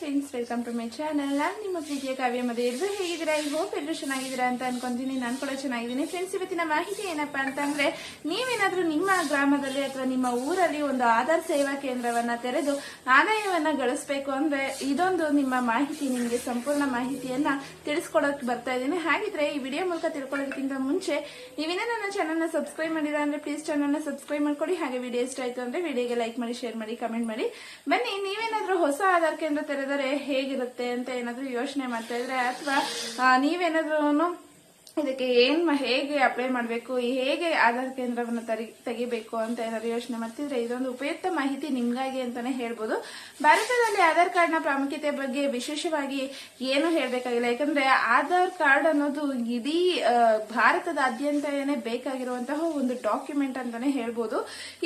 Friends welcome to my channel ನಾನು ನಿಮ್ಮ ಪ್ರೀತಿಯ ಕಾವ್ಯ ಮದುವೆ ಎಲ್ಲರೂ ಹೇಗಿದ್ದೀರಾ? ಐ ಹೋಪ್ ಎಲ್ಲರೂ ಚೆನ್ನಾಗಿದ್ದೀರಾ ಅಂತ ಅನ್ಕೊಂತೀನಿ. ನಾನು ಕೂಡ ಚೆನ್ನಾಗಿದ್ದೀನಿ. ಫ್ರೆಂಡ್ಸ್ ಇವತ್ತಿನ ಮಾಹಿತಿ ಏನಪ್ಪಾ ಅಂತಂದ್ರೆ, ನೀವೇನಾದ್ರೂ ನಿಮ್ಮ ಗ್ರಾಮದಲ್ಲಿ ಅಥವಾ ನಿಮ್ಮ ಊರಲ್ಲಿ ಒಂದು ಆಧಾರ್ ಸೇವಾ ಕೇಂದ್ರವನ್ನ ತೆರೆದು ಆದಾಯವನ್ನ ಗಳಿಸಬೇಕು ಅಂದ್ರೆ ಇದೊಂದು ನಿಮ್ಮ ಮಾಹಿತಿ, ನಿಮಗೆ ಸಂಪೂರ್ಣ ಮಾಹಿತಿಯನ್ನ ತಿಳಿಸ್ಕೊಡೋಕೆ ಬರ್ತಾ ಇದ್ದೀನಿ. ಹಾಗಿದ್ರೆ ಈ ವಿಡಿಯೋ ಮೂಲಕ ತಿಳ್ಕೊಳ್ಳೋದಕ್ಕಿಂತ ಮುಂಚೆ ನೀವಿನ ನನ್ನ ಚಾನಲ್ನ ಸಬ್ಸ್ಕ್ರೈಬ್ ಮಾಡಿದ್ರೆ ಅಂದ್ರೆ ಪ್ಲೀಸ್ ಚಾನಲ್ನ ಸಬ್ಸ್ಕ್ರೈಬ್ ಮಾಡ್ಕೊಡಿ. ಹಾಗೆ ವಿಡಿಯೋ ಇಷ್ಟ ಆಯ್ತು ಅಂದ್ರೆ ವಿಡಿಯೋಗೆ ಲೈಕ್ ಮಾಡಿ ಶೇರ್ ಮಾಡಿ ಕಮೆಂಟ್ ಮಾಡಿ. ಬನ್ನಿ, ನೀವೇನಾದ್ರೂ ಹೊಸ ಆಧಾರ್ ಕೇಂದ್ರ ತೆರೆದರೆ ಹೇಗಿರುತ್ತೆ ಅಂತ ಏನಾದರೂ ಯೋಚನೆ ಮಾಡ್ತಾ ಇದ್ರೆ ಅಥವಾ ನೀವೇನಾದ್ರೂ ಇದಕ್ಕೆ ಏನ್ ಹೇಗೆ ಅಪ್ಲೈ ಮಾಡಬೇಕು ಹೇಗೆ ಆಧಾರ್ ಕೇಂದ್ರವನ್ನು ತೆಗಿಬೇಕು ಅಂತ ಏನಾದ್ರು ಯೋಚನೆ ಮಾಡ್ತಿದ್ರೆ ಇದೊಂದು ಉಪಯುಕ್ತ ಮಾಹಿತಿ ನಿಮ್ಗಾಗಿ ಅಂತಾನೆ ಹೇಳ್ಬೋದು. ಭಾರತದಲ್ಲಿ ಆಧಾರ್ ಕಾರ್ಡ್ನ ಪ್ರಾಮುಖ್ಯತೆ ಬಗ್ಗೆ ವಿಶೇಷವಾಗಿ ಏನು ಹೇಳಬೇಕಾಗಿಲ್ಲ. ಯಾಕಂದ್ರೆ ಆಧಾರ್ ಕಾರ್ಡ್ ಅನ್ನೋದು ಇಡೀ ಭಾರತದಾದ್ಯಂತ ಏನೇ ಬೇಕಾಗಿರುವಂತಹ ಒಂದು ಡಾಕ್ಯುಮೆಂಟ್ ಅಂತಾನೆ ಹೇಳ್ಬೋದು.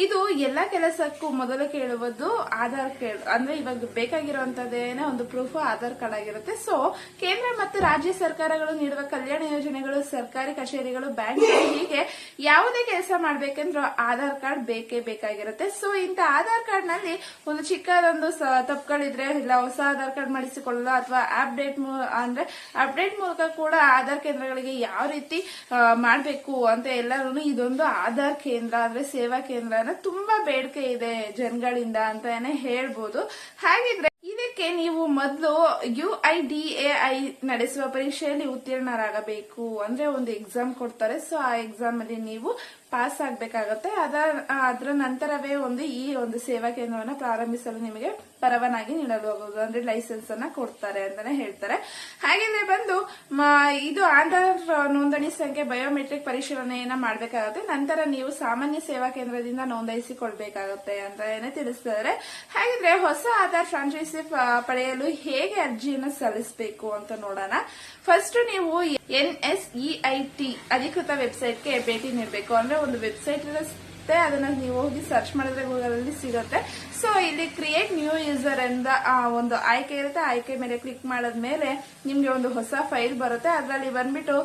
ಇದು ಎಲ್ಲ ಕೆಲಸಕ್ಕೂ ಮೊದಲು ಕೇಳುವುದು ಆಧಾರ್ ಕಾರ್ಡ್ ಅಂದ್ರೆ ಇವಾಗ ಬೇಕಾಗಿರುವಂತದ್ದೇನೆ ಒಂದು ಪ್ರೂಫ್ ಆಧಾರ್ ಕಾರ್ಡ್ ಆಗಿರುತ್ತೆ. ಸೊ ಕೇಂದ್ರ ಮತ್ತು ರಾಜ್ಯ ಸರ್ಕಾರಗಳು ನೀಡುವ ಕಲ್ಯಾಣ ಯೋಜನೆಗಳು ಸರ್ಕಾರಿ ಕಚೇರಿಗಳು ಬ್ಯಾಂಕ್ ಹೀಗೆ ಯಾವುದೇ ಕೆಲಸ ಮಾಡ್ಬೇಕಂದ್ರೂ ಆಧಾರ್ ಕಾರ್ಡ್ ಬೇಕೇ ಬೇಕಾಗಿರುತ್ತೆ. ಸೊ ಇಂತ ಆಧಾರ್ ಕಾರ್ಡ್ನಲ್ಲಿ ಒಂದು ಚಿಕ್ಕದೊಂದು ತಪ್ಪುಗಳಿದ್ರೆ ಇಲ್ಲ, ಹೊಸ ಆಧಾರ್ ಕಾರ್ಡ್ ಮಾಡಿಸಿಕೊಳ್ಳಲು ಅಥವಾ ಅಪ್ಡೇಟ್ ಅಂದ್ರೆ ಅಪ್ಡೇಟ್ ಮೂಲಕ ಕೂಡ ಆಧಾರ್ ಕೇಂದ್ರಗಳಿಗೆ ಯಾವ ರೀತಿ ಮಾಡಬೇಕು ಮಾಡ್ಬೇಕು ಅಂತ ಎಲ್ಲರೂ ಇದೊಂದು ಆಧಾರ್ ಕೇಂದ್ರ ಅಂದ್ರೆ ಸೇವಾ ಕೇಂದ್ರ ತುಂಬಾ ಬೇಡಿಕೆ ಇದೆ ಜನಗಳಿಂದ ಅಂತಾನೆ ಹೇಳ್ಬೋದು. ಹಾಗಿದ್ರೆ ಇದಕ್ಕೆ ನೀವು ಮೊದಲು U I D A I ನಡೆಸುವ ಪರೀಕ್ಷೆಯಲ್ಲಿ ಉತ್ತೀರ್ಣರಾಗಬೇಕು. ಅಂದ್ರೆ ಒಂದು ಎಕ್ಸಾಮ್ ಕೊಡ್ತಾರೆ. ಸೊ ಆ ಎಕ್ಸಾಮ್ ಅಲ್ಲಿ ನೀವು ಪಾಸ್ ಆಗ್ಬೇಕಾಗತ್ತೆ. ಅದರ ಅದರ ನಂತರವೇ ಒಂದು ಈ ಒಂದು ಸೇವಾ ಕೇಂದ್ರವನ್ನ ಪ್ರಾರಂಭಿಸಲು ನಿಮಗೆ ಪರವಾನಗಿ ನೀಡಲಾಗುವುದು ಅಂದ್ರೆ ಲೈಸೆನ್ಸ್ ಅನ್ನ ಕೊಡ್ತಾರೆ ಅಂತಾನೆ ಹೇಳ್ತಾರೆ. ಹಾಗೆಂದ್ರೆ ಬಂದು ಇದು ಆಧಾರ್ ನೋಂದಣಿ ಸಂಖ್ಯೆ ಬಯೋಮೆಟ್ರಿಕ್ ಪರಿಶೀಲನೆಯನ್ನ ಮಾಡಬೇಕಾಗುತ್ತೆ. ನಂತರ ನೀವು ಸಾಮಾನ್ಯ ಸೇವಾ ಕೇಂದ್ರದಿಂದ ನೋಂದಾಯಿಸಿಕೊಳ್ಬೇಕಾಗುತ್ತೆ ಅಂತ ಏನೇ ತಿಳಿಸ್ತಾರೆ ಹಾಗಿದ್ರೆ ಹೊಸ ಆಧಾರ್ ಫ್ರಾಂಚೈಸಿ ಪಡೆಯಲು ಹೇಗೆ ಅರ್ಜಿಯನ್ನು ಸಲ್ಲಿಸಬೇಕು ಅಂತ ನೋಡೋಣ. ಫಸ್ಟ್ ನೀವು ಎನ್ ಎಸ್ ಇ ಐ ಅಧಿಕೃತ ವೆಬ್ಸೈಟ್ಗೆ ಭೇಟಿ ನೀಡಬೇಕು. ಅಂದ್ರೆ ಒಂದು ವೆಬ್ಸೈಟ್ ಇರುತ್ತೆ ಅದನ್ನ ನೀವು ಹೋಗಿ ಸರ್ಚ್ ಮಾಡಿದ್ರೆ ಗೂಗಲಲ್ಲಿ ಸಿಗುತ್ತೆ. ಸೊ ಇಲ್ಲಿ ಕ್ರಿಯೇಟ್ ನ್ಯೂ ಯೂಸರ್ ಎಂದ ಒಂದು ಆಯ್ಕೆ ಇರುತ್ತೆ. ಆಯ್ಕೆ ಮೇಲೆ ಕ್ಲಿಕ್ ಮಾಡಿದ್ಮೇಲೆ ನಿಮ್ಗೆ ಒಂದು ಹೊಸ ಫೈಲ್ ಬರುತ್ತೆ. ಅದರಲ್ಲಿ ಬಂದ್ಬಿಟ್ಟು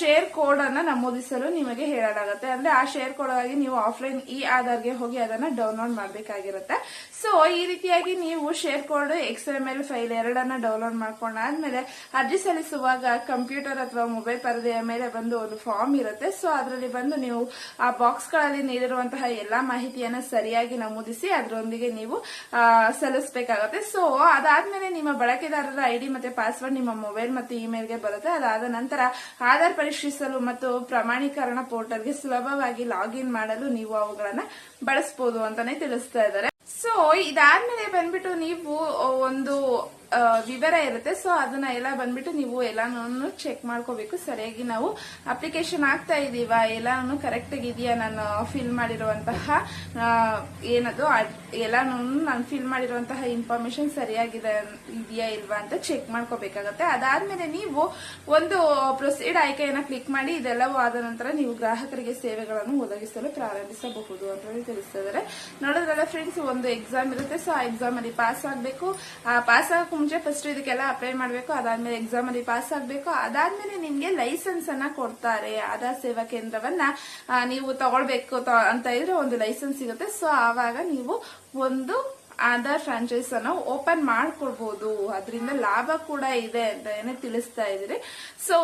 ಶೇರ್ ಕೋಡ್ ಅನ್ನ ನಮೂದಿಸಲು ನಿಮಗೆ ಹೇಳಲಾಗುತ್ತೆ. ಅಂದ್ರೆ ಆ ಶೇರ್ ಕೋಡ್ ಆಗಿ ನೀವು ಆಫ್ಲೈನ್ ಇ ಆಧಾರ್ಗೆ ಹೋಗಿ ಅದನ್ನ ಡೌನ್ಲೋಡ್ ಮಾಡಬೇಕಾಗಿರುತ್ತೆ. ಸೊ ಈ ರೀತಿಯಾಗಿ ನೀವು share code X M file ಎರಡನ್ನ ಡೌನ್ಲೋಡ್ ಮಾಡ್ಕೊಂಡಾದ್ಮೇಲೆ ಅರ್ಜಿ ಸಲ್ಲಿಸುವಾಗ ಕಂಪ್ಯೂಟರ್ ಅಥವಾ ಮೊಬೈಲ್ ಪರದೆಯ ಮೇಲೆ ಬಂದು ಒಂದು ಫಾರ್ಮ್ ಇರುತ್ತೆ. ಸೊ ಅದರಲ್ಲಿ ಬಂದು ನೀವು ಆ ಬಾಕ್ಸ್ಗಳಲ್ಲಿ ನೀಡಿರುವಂತಹ ಎಲ್ಲಾ ಮಾಹಿತಿಯನ್ನ ಸರಿಯಾಗಿ ನಮೂದಿಸಿ ಅದರೊಂದಿಗೆ ನೀವು ಸಲ್ಲಿಸಬೇಕಾಗತ್ತೆ. ಸೊ ಅದಾದ್ಮೇಲೆ ನಿಮ್ಮ ಬಳಕೆದಾರರ ಐಡಿ ಮತ್ತೆ ಪಾಸ್ವರ್ಡ್ ನಿಮ್ಮ ಮೊಬೈಲ್ ಮತ್ತು ಇಮೇಲ್ಗೆ ಬರುತ್ತೆ. ಅದಾದ ನಂತರ ಆಧಾರ್ ಪರೀಕ್ಷಿಸಲು ಮತ್ತು ಪ್ರಮಾಣೀಕರಣ ಪೋರ್ಟಲ್ಗೆ ಸುಲಭವಾಗಿ ಲಾಗಿನ್ ಮಾಡಲು ನೀವು ಅವುಗಳನ್ನ ಬಳಸಬಹುದು ಅಂತಾನೆ ತಿಳಿಸ್ತಾ ಇದ್ದಾರೆ. ಸೊ ಇದಾದ್ಮೇಲೆ ಬಂದ್ಬಿಟ್ಟು ನೀವು ಒಂದು ವಿವರ ಇರುತ್ತೆ. ಸೊ ಅದನ್ನ ಎಲ್ಲ ಬಂದ್ಬಿಟ್ಟು ನೀವು ಎಲ್ಲಾನು ಚೆಕ್ ಮಾಡ್ಕೋಬೇಕು. ಸರಿಯಾಗಿ ನಾವು ಅಪ್ಲಿಕೇಶನ್ ಆಗ್ತಾ ಇದೀವ? ಎಲ್ಲಾನು ಕರೆಕ್ಟ್ ಇದೆಯಾ ನಾನು ಫಿಲ್ ಮಾಡಿರುವಂತಹ ಏನದು? ಎಲ್ಲಾನು ನಾನು ಫಿಲ್ ಮಾಡಿರುವಂತಹ ಇನ್ಫಾರ್ಮೇಶನ್ ಸರಿಯಾಗಿದೆ, ಇದೆಯಾ ಇಲ್ವಾ ಅಂತ ಚೆಕ್ ಮಾಡ್ಕೋಬೇಕಾಗತ್ತೆ. ಅದಾದ್ಮೇಲೆ ನೀವು ಒಂದು ಪ್ರೊಸೀಡ್ ಆಯ್ಕೆಯನ್ನ ಕ್ಲಿಕ್ ಮಾಡಿ, ಇದೆಲ್ಲವೂ ಆದ ನಂತರ ನೀವು ಗ್ರಾಹಕರಿಗೆ ಸೇವೆಗಳನ್ನು ಒದಗಿಸಲು ಪ್ರಾರಂಭಿಸಬಹುದು ಅಂತ ಹೇಳಿ ತಿಳಿಸ್ತಿದ್ದಾರೆ ನೋಡೋದ್ರಲ್ಲ ಫ್ರೆಂಡ್ಸ್ ಒಂದು ಎಕ್ಸಾಮ್ ಇರುತ್ತೆ. ಸೊ ಆ ಎಕ್ಸಾಮ್ ಅಲ್ಲಿ ಪಾಸ್ ಆಗಬೇಕು. ಆ ಪಾಸ್ ಆಗಕ್ಕೆ ಮುಂಚೆ ಫಸ್ಟ್ ಇದಕ್ಕೆಲ್ಲ ಅಪ್ಲೈ ಮಾಡಬೇಕು, ಅದಾದ್ಮೇಲೆ ಎಕ್ಸಾಮ್ ಅಲ್ಲಿ ಪಾಸ್ ಆಗಬೇಕು. ಅದಾದ್ಮೇಲೆ ನಿಮ್ಗೆ ಲೈಸೆನ್ಸ್ ಅನ್ನ ಕೊಡ್ತಾರೆ. ಆಧಾರ್ ಸೇವಾ ಕೇಂದ್ರವನ್ನ ನೀವು ತಗೊಳ್ಬೇಕು ಅಂತ ಇದ್ರೆ ಒಂದು ಲೈಸೆನ್ಸ್ ಸಿಗುತ್ತೆ. ಸೊ ಆವಾಗ ನೀವು ಒಂದು ಆಧಾರ್ ಫ್ರಾಂಚೈಸ್ ಅನ್ನ ಓಪನ್ ಮಾಡ್ಕೊಳ್ಬಹುದು ಅದರಿಂದ ಲಾಭ ಕೂಡ ಇದೆ ಅಂತ ಏನೇ ತಿಳಿಸ್ತಾ ಇದ್ರಿ ಸೊ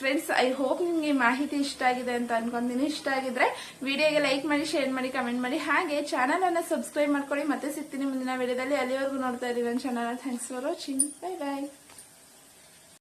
ಫ್ರೆಂಡ್ಸ್ ಐ ಹೋಪ್ ನಿಮ್ಗೆ ಮಾಹಿತಿ ಇಷ್ಟ ಆಗಿದೆ ಅಂತ ಅನ್ಕೊಂತೀನಿ. ಇಷ್ಟ ಆಗಿದ್ರೆ ವಿಡಿಯೋಗೆ ಲೈಕ್ ಮಾಡಿ ಶೇರ್ ಮಾಡಿ ಕಮೆಂಟ್ ಮಾಡಿ. ಹಾಗೆ ಚಾನಲ್ ಅನ್ನ ಸಬ್ಸ್ಕ್ರೈಬ್ ಮಾಡ್ಕೊಳ್ಳಿ. ಮತ್ತೆ ಸಿಗ್ತೀನಿ ಮುಂದಿನ ವಿಡಿಯೋದಲ್ಲಿ. ಅಲ್ಲಿವರೆಗೂ ನೋಡ್ತಾ ನನ್ನ channel thanks for watching bye bye